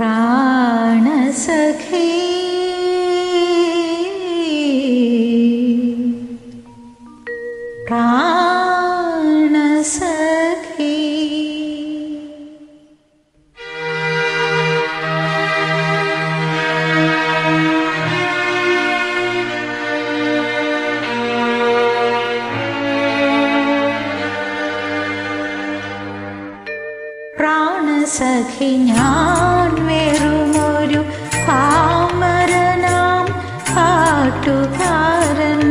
പ്രാണസഖേ പ്രാണസഖി ഞാൻ വെറുമൊരു പാമരനാം പാട്ടുകാരൻ.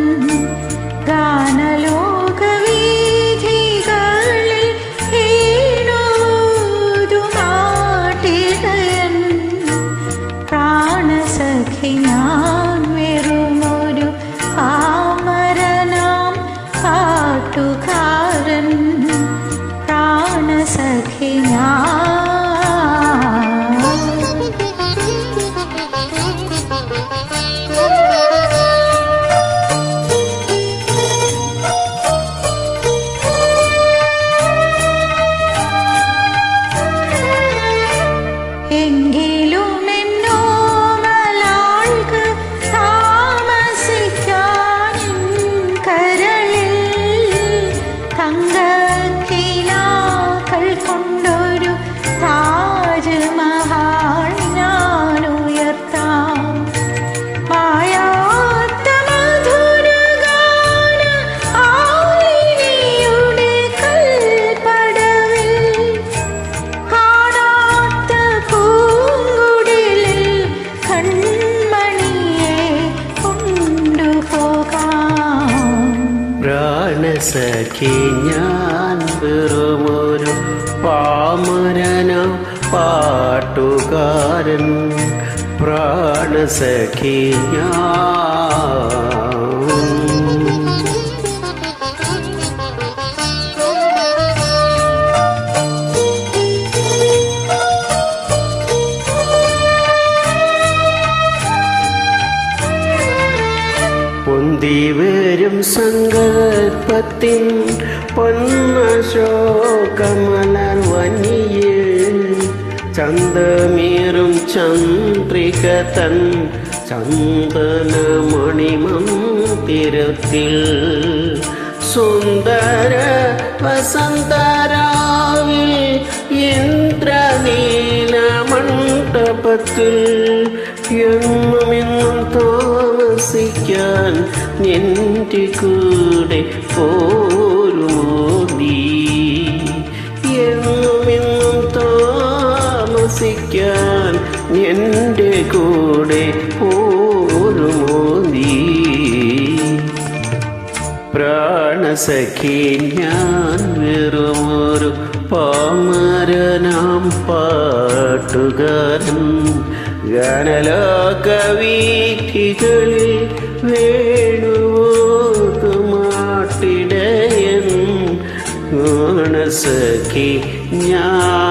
ഗാനലോക വീഥികളിൽ വീണൂതു നാട്ടിടയൻ പ്രാണസഖി ഞാൻ വെറുമൊരു പാമരനാം പാട്ടുകാരൻ. ഞാൻ wonder പ്രാണസഖി ഞാൻ വെറുമൊരു പാമരന പാട്ടുകാരൻ പ്രാണസഖി ഞാൻ പൊന്തി വരും സങ്കൽപ്പത്തിൻ പൊന്നശോകമലർ വനിയിൽ. ചന്തമേറും ചന്ദ്രിക തൻ ചന്ദന മണിമന്ദിരത്തിൽ സുന്ദര വസന്തരാവിൽ ഇന്ദ്രനീല മണ്ഡപത്തിൽ എന്നുമെന്നും താമസിക്കാൻ നിന്റെ കൂടെ പോരുമോടി എന്നും താമസിക്കാൻ എന്റെ കൂടെ പോരുമോടി പ്രാണസഖി ഞാൻ വെറുമൊരു പാമരനാം പാട്ടുകാരൻ. ഗാനലോക വീഥികളിൽ വേണുമാട്ടിടയൻ ഗുണസഖി ഞാൻ.